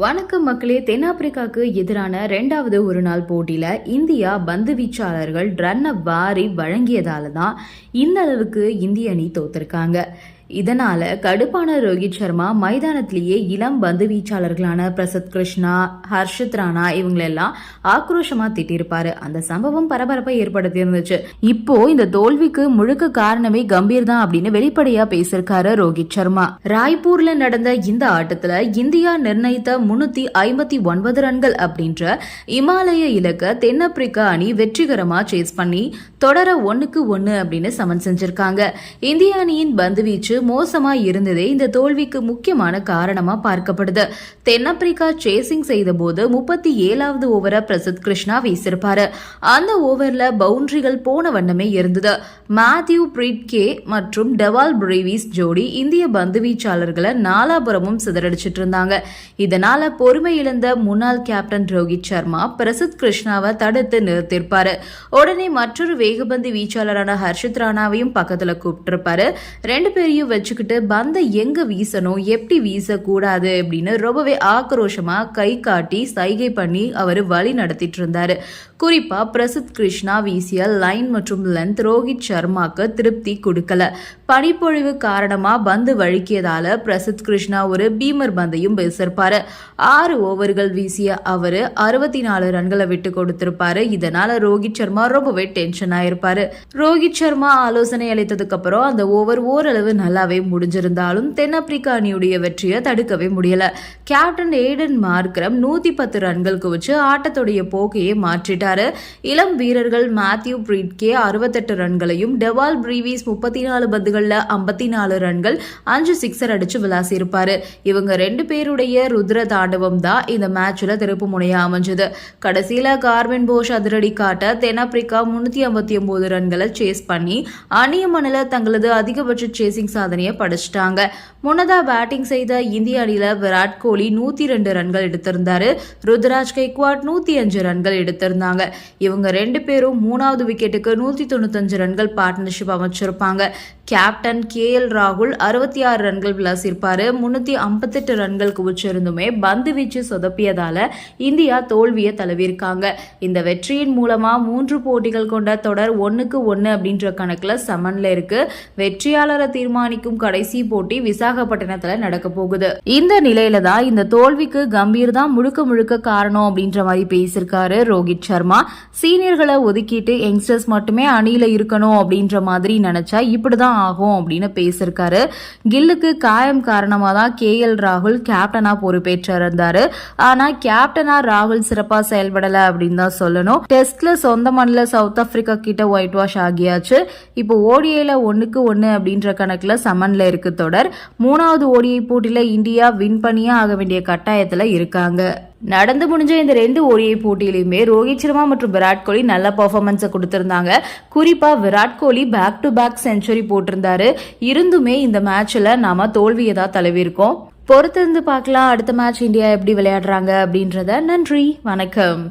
வணக்கம் மக்களே தென்னாப்பிரிக்காவுக்கு எதிரான ரெண்டாவது ஒரு நாள் போட்டியில இந்தியா பந்து வீச்சாளர்கள் ரன்னை வாரி வழங்கியதால தான் இந்த அளவுக்கு இந்திய அணி தோத்திருக்காங்க. இதனால கடுப்பான ரோஹித் சர்மா மைதானத்திலேயே இளம் பந்து வீச்சாளர்களான பிரசத் கிருஷ்ணா ஹர்ஷித் ராணா இவங்களெல்லாம் ஆக்ரோஷமா திட்டிருப்பாரு. அந்த சம்பவம் பரபரப்பை ஏற்படுத்தி இருந்துச்சு இப்போ இந்த தோல்விக்கு முழுக்க காரணமே கம்பீர் தான் அப்படின்னு வெளிப்படையா பேசியிருக்காரு ரோஹித் சர்மா. ராய்ப்பூர்ல நடந்த இந்த ஆட்டத்துல இந்தியா நிர்ணயித்த முன்னூத்தி ஐம்பத்தி ஒன்பது ரன்கள் அப்படின்ற இமாலய இலக்க தென்னாப்பிரிக்கா அணி வெற்றிகரமா சேஸ் பண்ணி தொடர ஒன்னுக்கு ஒன்னு அப்படின்னு சமன் செஞ்சிருக்காங்க. இந்திய அணியின் பந்து மோசமாய் மோசமா இருந்ததே இந்த தோல்விக்கு முக்கியமான காரணமா பார்க்கப்படுது. தென்னாப்பிரிக்கா சேசிங் செய்த போது முப்பத்தி ஏழாவது ஓவரை பிரசித் கிருஷ்ணா வீசிருப்பாரு அந்த ஓவர்ல பவுண்டரிகள் போன வண்ணமே இருந்தது. மேத்யூ பிரிட்கே மற்றும் டெவால் பிரேவிஸ் ஜோடி இந்திய பந்து வீச்சாளர்களை நாலாபுரமும் சிதறடிச்சிட்டு இருந்தாங்க. இதனால பொறுமை இழந்த முன்னாள் கேப்டன் ரோஹித் சர்மா பிரசித் கிருஷ்ணாவை தடுத்து நிறுத்திருப்பாரு உடனே மற்றொரு வேகபந்து வீச்சாளரான ஹர்ஷித் ராணாவையும் பக்கத்துல கூப்பிட்டிருப்பாரு. ரெண்டு பேரையும் வச்சுக்கிட்டு பந்தை எங்க வீசணும் எப்படி வீசக்கூடாது அப்படின்னு ரொம்பவே ஆக்ரோஷமா கை காட்டி சைகை பண்ணி அவர் வழி நடத்திட்டு இருந்தாரு. குறிப்பா பிரசித் கிருஷ்ணா வீசிய லைன் மற்றும் லென்த் ரோஹித் சர்மாக்கு திருப்தி கொடுக்கல. பனிப்பொழிவு காரணமா பந்து வழுக்கியதால பிரசித் கிருஷ்ணா ஒரு பீமர் பந்தையும் பேசிருப்பாரு. ஆறு ஓவர்கள் வீசிய அவரு அறுபத்தி நாலு ரன்களை விட்டு கொடுத்திருப்பாரு. இதனால ரோஹித் சர்மா ரொம்பவே டென்ஷன் ஆயிருப்பாரு. ரோஹித் சர்மா ஆலோசனை அளித்ததுக்கு அப்புறம் அந்த ஓவர் ஓரளவு நல்லாவே முடிஞ்சிருந்தாலும் தென்னாப்பிரிக்கா அணியுடைய வெற்றியை தடுக்கவே முடியல. கேப்டன் ஏடன் மார்க்ரம் நூத்தி பத்து ரன்கள் குவிச்சு ஆட்டத்துடைய போக்கையே மாற்றிட்டாரு. இளம் வீரர்கள் மேத்யூ பிரீட்கே அறுபத்தெட்டு ரன்களையும் டெவால் பிரீவிஸ் முப்பத்தி நாலு பந்துகள்ல ஐம்பத்தி நாலு ரன்கள் அஞ்சு சிக்ஸர் அடிச்சு விளாசியிருப்பாரு. இவங்க ரெண்டு பேருடைய ருத்ர தாண்டவம் தான் இந்த மேட்ச்ல திருப்பு முனையா அமைஞ்சது. கடைசியில கார்வின் போஷ் அதிரடி காட்ட தென்னாப்பிரிக்கா முன்னூத்தி ஐம்பத்தி ஒன்பது ரன்களை சேஸ் பண்ணி அணிய மணல தங்களது அதிகபட்ச சேசிங் சாதனையை படிச்சிட்டாங்க. முன்னதா பேட்டிங் செய்த இந்திய அணியில விராட் கோலி நூற்றி ரெண்டு ரன்கள் எடுத்திருந்தாரு. ருத்ராஜ் கெக்வாட் நூத்தி அஞ்சு ரன்கள் எடுத்திருந்தாங்க. இவங்க ரெண்டு பேரும் மூணாவது விக்கெட்டுக்கு நூத்தி தொண்ணூத்தஞ்சு ரன்கள் பார்ட்னர்ஷிப் அமைச்சிருப்பாங்க. கேப்டன் கே எல் ராகுல் அறுபத்தி ஆறு ரன்கள் விளாசிருப்பாரு. முன்னூத்தி ஐம்பத்தெட்டு ரன்கள் குவிச்சிருந்துமே பந்து வீச்சு சொதப்பியதால இந்தியா தோல்வியை தழுவியிருக்காங்க. இந்த வெற்றியின் மூலமா மூன்று போட்டிகள் கொண்ட தொடர் ஒன்றுக்கு ஒன்னு அப்படின்ற கணக்கில் சமன்ல இருக்கு. வெற்றியாளரை தீர்மானிக்கும் கடைசி போட்டி விசாகப்பட்டினத்துல நடக்க போகுது. இந்த நிலையில தான் இந்த தோல்விக்கு கம்பீர் தான் முழுக்க முழுக்க காரணம் அப்படின்ற மாதிரி பேசியிருக்காரு ரோஹித் சர்மா. சீனியர்களை ஒதுக்கிட்டு யங்ஸ்டர்ஸ் மட்டுமே அணியில இருக்கணும் அப்படின்ற மாதிரி நினைச்சா இப்படிதான் ஆகும் அப்படின்னு பேசியிருக்காரு. கில்லுக்கு காயம் காரணமா தான் கே எல் ராகுல் கேப்டனா பொறுப்பேற்றிருந்தாரு ஆனா கேப்டனா ராகுல் சிறப்பா செயல்படல அப்படின்னு தான் சொல்லணும். டெஸ்ட்ல சொந்த மண்ணில் சவுத் ஆப்பிரிக்கா கிட்ட ஒயிட் வாஷ் ஆகியாச்சு. இப்போ ஓடிஐல ஒன்னுக்கு ஒன்னு அப்படின்ற கணக்குல சமன்ல இருக்கு தொடர். மூணாவது ஓடிஐ போட்டியில இந்தியா வின் பண்ணியே ஆக வேண்டிய கட்டாயத்துல இருக்காங்க. நடந்து முடிஞ்ச இந்த ரெண்டு ஓடிஐ போட்டியிலுமே ரோஹித் சர்மா மற்றும் விராட் கோலி நல்ல பர்ஃபார்மன்ஸை கொடுத்திருந்தாங்க. குறிப்பா Virat Kohli back to back century போட்டிருந்தாரு. இருந்துமே இந்த மேட்ச்ல நாம தோல்வியை தான் தழுவிருக்கோம் பொறுத்திருந்து பார்க்கலாம் அடுத்த மேட்ச் இந்தியா எப்படி விளையாடுறாங்க அப்படின்றத. நன்றி வணக்கம்.